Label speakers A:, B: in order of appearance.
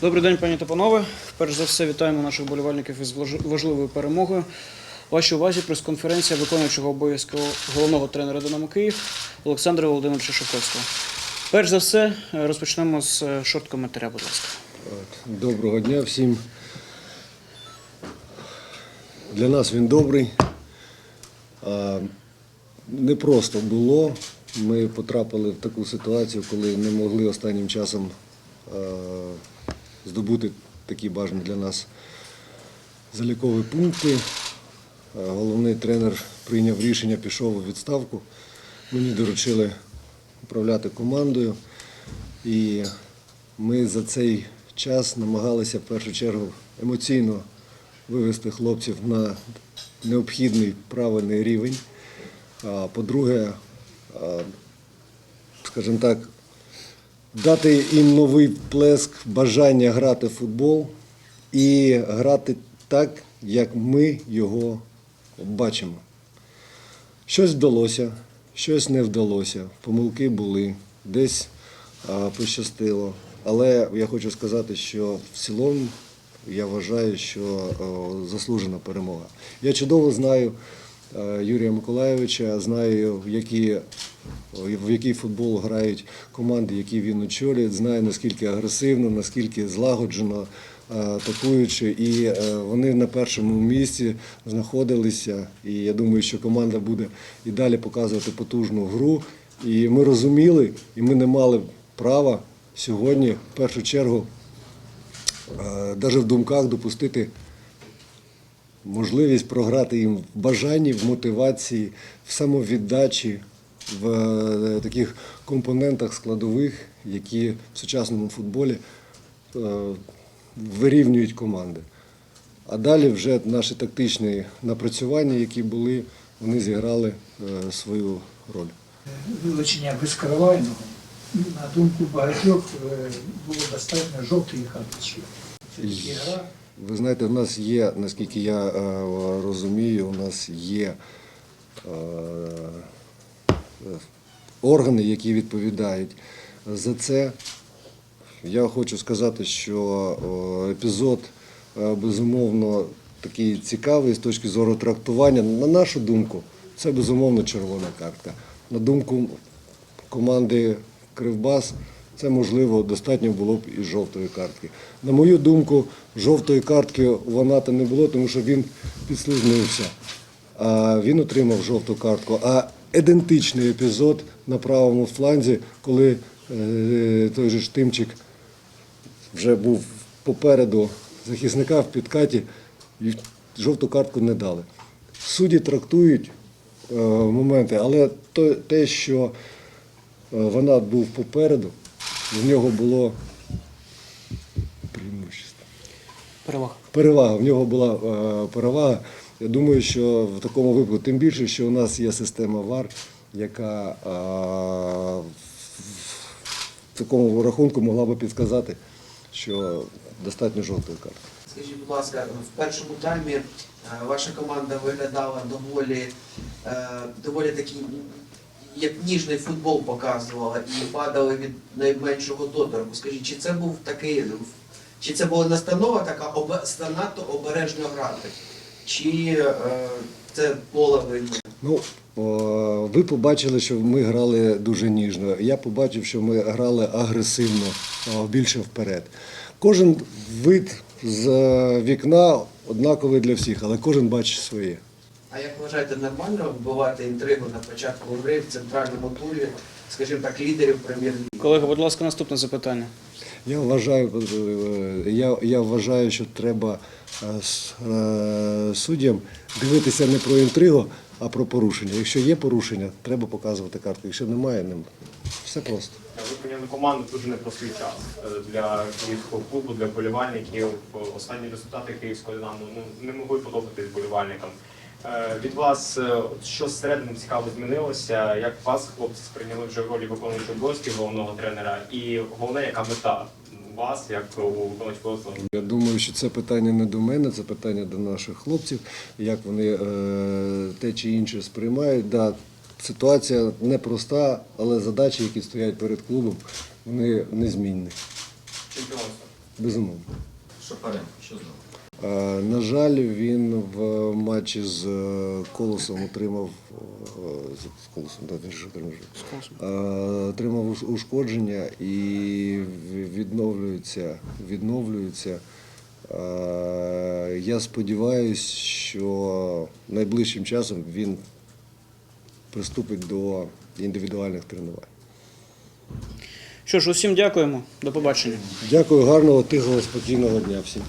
A: Добрий день, пані та панове. Перш за все, вітаємо наших болівальників із важливою перемогою. Вашій увазі прес-конференція виконуючого обов'язку головного тренера Динамо Київ Олександра Володимировича Шовковського. Перш за все, розпочнемо з е, шорт-коментаря, будь ласка.
B: Доброго дня всім. Для нас він добрий. Не просто було. Ми потрапили в таку ситуацію, коли не могли останнім часом е, здобути такі бажані для нас залікові пункти. Е, Головний тренер прийняв рішення, пішов у відставку. Мені доручили управляти командою. І ми за цей час намагалися в першу чергу емоційно вивести хлопців на необхідний правильний рівень. По-друге, скажімо так, дати їм новий плеск бажання грати в футбол і грати так, як ми його бачимо. Щось вдалося, щось не вдалося. Помилки були, десь пощастило. Але я хочу сказати, що в цілому я вважаю, що заслужена перемога. Я чудово знаю Юрія Миколайовича, знаю, в які, в який футбол грають команди, які він очолює, знаю наскільки агресивно, наскільки злагоджено, е, атакуючи. І е, вони на першому місці знаходилися. І я думаю, що команда буде і далі показувати потужну гру. І ми розуміли, і ми не мали права сьогодні в першу чергу навіть в думках допустити можливість програти їм в бажанні, в мотивації, в самовіддачі, в е, таких компонентах складових, які в сучасному футболі е, вирівнюють команди. А далі вже наші тактичні напрацювання, які були, вони зіграли е, свою роль.
C: вилучення безкоровайного, на думку багатьох, було достатньо жовтої карточки. Це гра.
B: Ви знаєте, в нас є, наскільки я е, розумію, у нас є е, органи, які відповідають за це. Я хочу сказати, що епізод е, безумовно такий цікавий з точки зору трактування. На нашу думку, це безумовно червона картка. На думку команди Кривбас, це можливо достатньо було б і жовтої картки. На мою думку, жовтої картки у Ваната не було, тому що він підслизнувся. Він отримав жовту картку. А ідентичний епізод на правому фланзі, коли е, той же Штимчик вже був попереду захисника в підкаті, і жовту картку не дали. Судді трактують е, моменти, але те, що е, Ванат був попереду, в нього було преимущество.
A: Перевага.
B: Перевага. В нього була е, перевага. Я думаю, що в такому випадку, тим більше, що у нас є система ВАР, яка е, в такому рахунку могла би підказати, що достатньо жовтої карти.
D: Скажіть, будь ласка, в першому таймі е, ваша команда виглядала доволі, е, доволі такий, як ніжний футбол показувала і падали від найменшого доторку. Скажіть, чи це був такий, чи це була настанова така обе- занадто обережно грати? Чи е, це поле винне?
B: Ну, ви побачили, що ми грали дуже ніжно. Я побачив, що ми грали агресивно, більше вперед. Кожен вид з е, вікна однаковий для всіх, але кожен бачить своє.
D: А як вважаєте, нормально вбивати інтригу на початку гри в центральному турі, скажімо так, лідерів прем'єр-ліги?
A: Колега, будь ласка, наступне запитання.
B: Я вважаю, е, я, я вважаю, що треба е, е, суддям дивитися не про інтригу, а про порушення. Якщо є порушення, треба показувати картку. Якщо немає, нема. Все просто.
E: Ви прийняли команду дуже непростий час для київського клубу, для болівальників. Останні результати київського динамо ну не могли подобатись болівальникам. Е, Від вас е, що зсередини цікаво змінилося? Як вас хлопці сприйняли вже в ролі виконуючого обов'язків головного тренера? І головне, яка мета вас, як у виконуючого обов'язків?
B: Я думаю, що це питання не до мене, це питання до наших хлопців, як вони е, те чи інше сприймають. Да, ситуація непроста, але задачі, які стоять перед клубом, вони незмінні.
E: Чемпіонство.
B: Безумовно.
F: Шапаренко, що знову?
B: Е, На жаль, він в матчі з е, Колосом отримав е, з з Колосом, да, отримав. Отримав ушкодження і відновлюється. відновлюється. Я сподіваюся, що найближчим часом він приступить до індивідуальних тренувань.
A: Що ж, усім дякуємо. До побачення.
B: Дякую, гарного, тихого, спокійного дня всім.